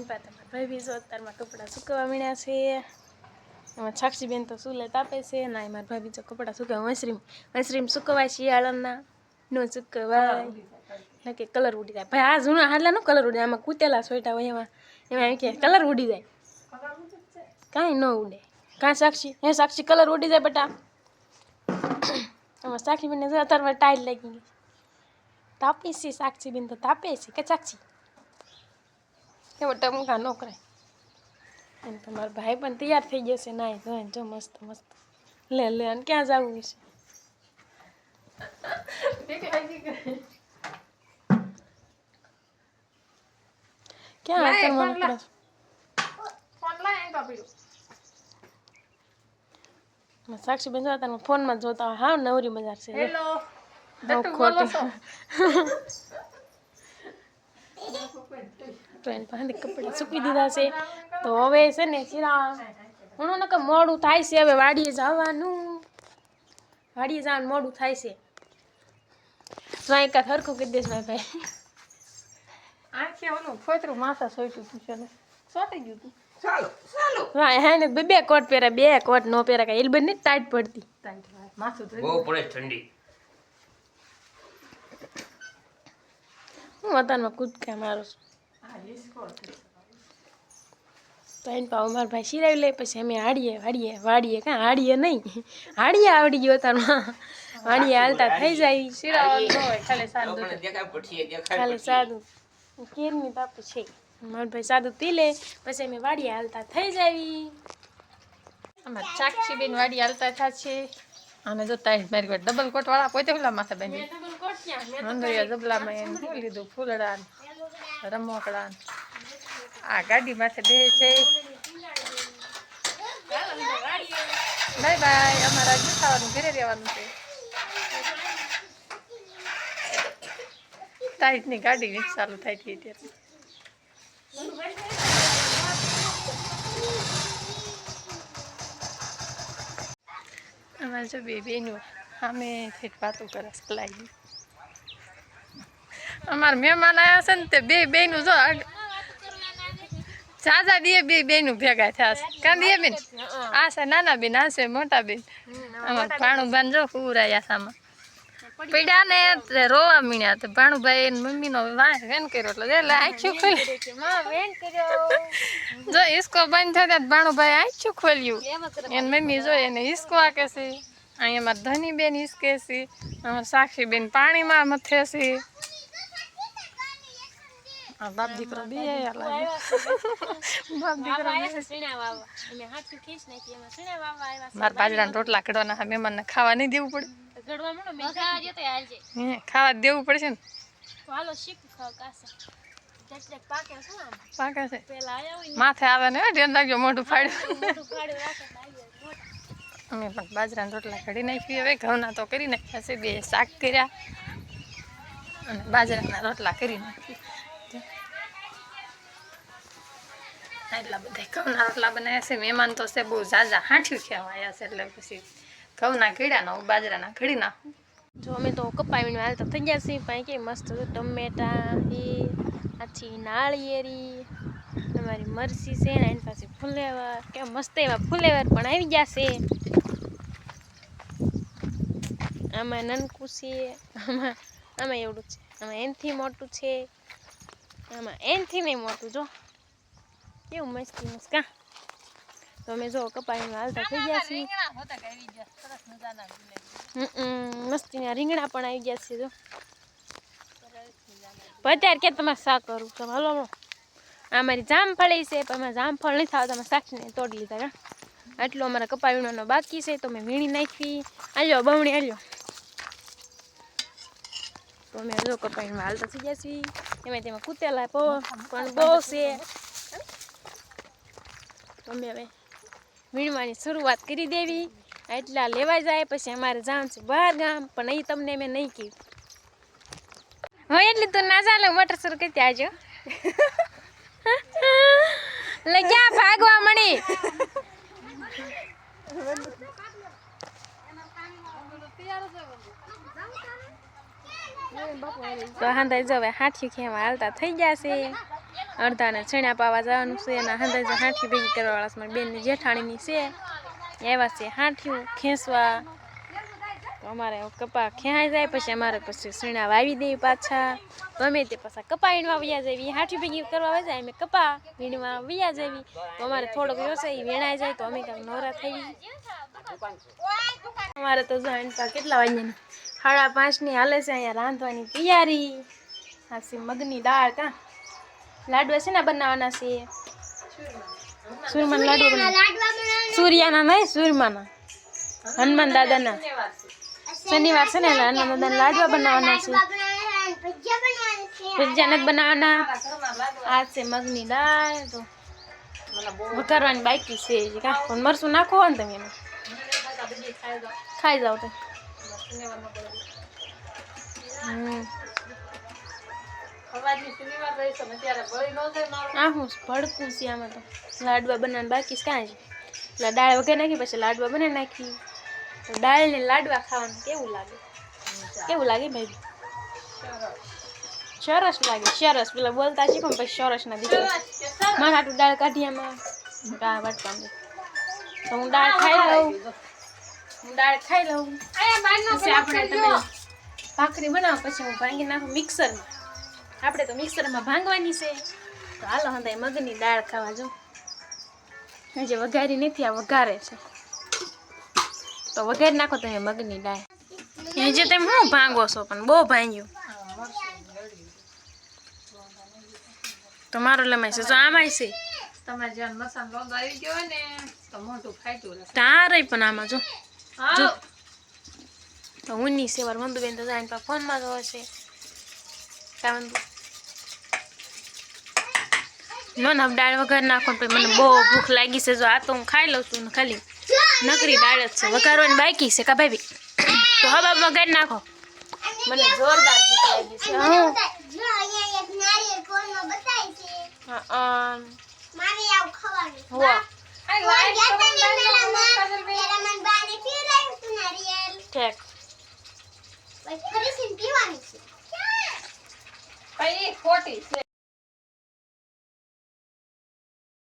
એની પાસે તમારા ભાઈ બી જો અત્યારમાં કપડાં સૂકવા મીણ્યા છે. એમાં સાક્ષીબેન તો સુલે તાપે છે ના એ મારા ભાભી જો કપડાં સુકવા મશરીમ મશરીમ સુકવાય શિયાળાના, નો સુકવાય. નકે કલર ઉડી જાય. ભાઈ આ જૂના હાલા નો કલર ઉડી આમાં કૂતેલા સોયટા હોય એમાં એમાં કે કલર ઉડી જાય. કાંઈ ન ઉડે. કાંઈ સાક્ષી, હે સાક્ષી કલર ઉડી જાય બટા. એમાં સાક્ષી બેન અત્યારમાં ટાઈટ લાગી ગઈ. તાપે છે સાક્ષી બેન તો તાપે છે કે સાક્ષી? એવો ટમકા ન કરાય. અને તમારો ભાઈ પણ તૈયાર થઈ જશે ના ધોઈને જો મસ્ત મસ્ત. લે લે અને ક્યાં જવું છે? ક્યાં છો? સાક્ષી બેન જોતા ફોનમાં જોતા હા નવરી મજા છે. હેલો. ખોટી. તો એની પાસે કપડાં સૂકી દીધા છે. તો હવે છે ને શિરા હું નકર મોડું થાય છે હવે વાડીએ જવાનું. વાડીએ જવાનું મોડું થાય છે. તો એક સરખું કરી દઈશ મારા ભાઈ. આખે ઓલું ફોતરું માથા સોચ્યું તું છે ને. સોટી ગયું તું. હા હે ને બે બે કોટ પહેર્યા બે કોટ નો પહેર્યા કાંઈ. એલબન ને ટાઈટ પડતી. તાઈ માથું બહુ પડે ઠંડી. હું વતનમાં કૂદકા મારું છું. છે. પાવ મારા ભાઈ સિરાવી લે પછી અમે હાડીએ વાડીએ વાડીએ. કાં હાડીએ નહીં? હાડીએ આવડી ગયો તારમાં. વાડીએ હાલતા થઈ જાય શિરાવાનું ન હોય ખાલી દેખાય ખાલી. સાદું. કેરની તાપ છે. મારો ભાઈ સાદું પી લે પછી અમે વાડીએ હાલતા થઈ જાવી આમાં સાક્ષી બેન વાડી હાલતા થા છે. અને જો તાઈ મારી ડબલ કોટ વાળા પોતે ઓલા માથે બેન મંદરિયા જબલામાં એને શું લીધું? ફૂલડા રમકડા આ ગાડી માથે બે છે. Bye bye. અમારા હજી ખાવાનું ઘરે રહેવાનું છે. તાઈટની ગાડી ની ચાલુ થાય છે ત્યારે અમારે જો બે બેનું સામે ફેટ વાતો કરે લાગી અમારા મહેમાન આવ્યા છે ને તે બે બેનું જો સાજા દીએ બે બેનું ભેગા થયા છે. કાં દીએ બેન? આ છે નાના બેન આ છે મોટા બેન. અમારે ભાણું જો પૂરાયા સામા પડ્યા ને રોવા મીણ્યા તો ભાણુભાઈ એની મમ્મીનો વાંસ વેન કર્યો એટલે એટલે આખ્યું ખોલી જો હિસકો બંધ થયો ત્યાં ભાણુભાઈ આખ્યું ખોલ્યું. એની મમ્મી જો એને હિસકો આકે છે. અહીંયા મારા ધની બેન હિસકે છે. અમારા સાક્ષી બેન પાણીમાં મથે છે. બાપ દીકરો બે બાપ દીકરો મારા બાજરાના રોટલા કઢવાના હા મહેમાનને ખાવા નહીં દેવું પડે. ખાવા દેવું પડશે ને? પાકે છે માથે આવે ને ધ્યાન રાખજો મોઢું ફાડ્યું અમે પણ બાજરાના રોટલા કાઢી નાખી હવે ઘઉંના તો કરી નાખ્યા છે બે શાક કર્યા. અને બાજરાના રોટલા કરી નાખી એટલા બધા ઘઉંના રોટલા બનાવ્યા છે, મહેમાન તો છે બહુ ઝાઝા હાંઠ્યું ખેવાયા છે એટલે પછી ઘઉંના ઘીડા ના બાજરાના ઘડી નાખું. જો અમે તો કપાવીને હાલતા થઈ ગયા છીએ, પણ કે મસ્ત ટમેટા એ આછી નાળિયેરી અમારી મરસી છે, ને એની પાસે ફુલેવર કે મસ્ત એવા ફુલેવર પણ આવી ગયા છે. આમાં નનકું છે, આમાં આમાં એવડું છે, આમાં એનથી મોટું છે, આમાં એનથી નહીં મોટું, જો. કેવું મસ્તી મસ્ત કા તો અમે જો કપાવીને હાલતા થઈ ગયા છીએ. હમ, મસ્તીના રીંગણા પણ આવી ગયા છે જો. અત્યારે કે તમારે શાક કરું તમે હલો આ મારી જામફળી છે, પણ અમારે જામફળ નહીં આવતા તમે શાકને તોડી લીધા આટલું અમારા કપા વીણવાનો બાકી છે, તો મેં વીણી નાખી. આલ્યો, બમણી આલ્યો. તો અમે જો કપાવીમાં હાલતા થઈ ગયા છીએ. એમાં તેમાં કૂતેલા પણ બહુ છે. અમે હવે વીણવાની શરૂઆત કરી દેવી. એટલા લેવા જાય, પછી અમારે જાણ છે બહાર ગામ, પણ અહીં તમને મેં નહીં કીધું. હવે એટલે તું ના ચાલે મોટર શરૂ કરી આવજો લે ક્યાં ભાગવા મળી તો હાંધા જો હવે હાથી ખેવા હાલતા થઈ ગયા છે. અડધાને છેણા પાવા જવાનું છે અને હંધાઈ હાંઠી ભેગી કરવાવાળા છે. મારી બેનની જેઠાણીની છે. એવા છે હાંઠિયું ખેંચવા. અમારે કપા ખેંચાઈ જાય, પછી અમારે પછી સીણા વાવી દે પાછા. ગમે તે પાછા કપા વીણવા વયા જવી હાઠી ભેગી કરવા વયા જાય, અમે કપા વીણવા વયા જાવી તો અમારે થોડોક વ્યવસાય વેણાઈ જાય, તો અમે કાંઈક નવરા થઈ અમારે તો પા કેટલા વાગ્યાની સાડા પાંચની હાલે છે, અહીંયા રાંધવાની તૈયારી. હાસી મગની દાળ, કા? લાડવા છે ને બનાવવાના છે. સુરમાન લાડુ બનાવવાના. સૂર્યાના નહીં સુરમાના. હનુમાન દાદાના શનિવાર છે ને હનુમાન દાદાના લાડવા બનાવવાના છે. ભજીયા નથી બનાવવાના. આ છે મગની દાળ તો ઉતારવાની બાકી છે કાં પણ મરસું નાખો ને તમે એમાં. ખાઈ જાઓ તો. હમ. આ હું ભડકું છે આમાં તો. લાડવા બનાવવાનું બાકી છે કાંઈ એટલે દાળ વગર નાખી પછી લાડવા બનાવી નાખી. તો દાળ ને લાડવા ખાવાનું કેવું લાગે? કેવું લાગે ભાઈ સરસ લાગે સરસ. પેલા બોલતા શીખો પણ પછી સરસ ના દીકરા મારા આટલું દાળ કાઢી આમાં. કા વાટવાનું તો હું દાળ ખાઈ લઉં. હું દાળ ખાઈ લઉં. આપણે તમે ભાખરી બનાવો પછી હું ભાંગી નાખું મિક્સરમાં. આપણે તો મિક્સરમાં ભાંગવાની છે. તો હાલો હંદાય મગની દાળ ખાવા જો જે વઘારી નથી આ વઘારે છે. તો વઘારી નાખો તમે મગની દાળ. હજી તમે શું ભાંગો છો પણ બહુ ભાંગ્યું. તો મારો લમાય છે તો આમાંય છે. તમારે જ્યાં મસાલો લોંગ આવી ગયો ને તો મોટું ફાટ્યું તારે પણ આમાં જો. જો. હા તો ઊની સેવાર મંદુબેન તો જાય ફોનમાં જોવે છે. કાં મંદુ નો ના દાળ વઘાર નાખો તો મને બહુ ભૂખ લાગી છે. જો આ તો હું ખાઈ લઉં છું ને ખાલી નકરી દાળ જ છે. વઘારવાની બાકી છે કા ભાભી? તો હવે વઘાર નાખો. મને જોરદાર ભૂખ લાગી છે ઠેક. પછી ખોટી છે.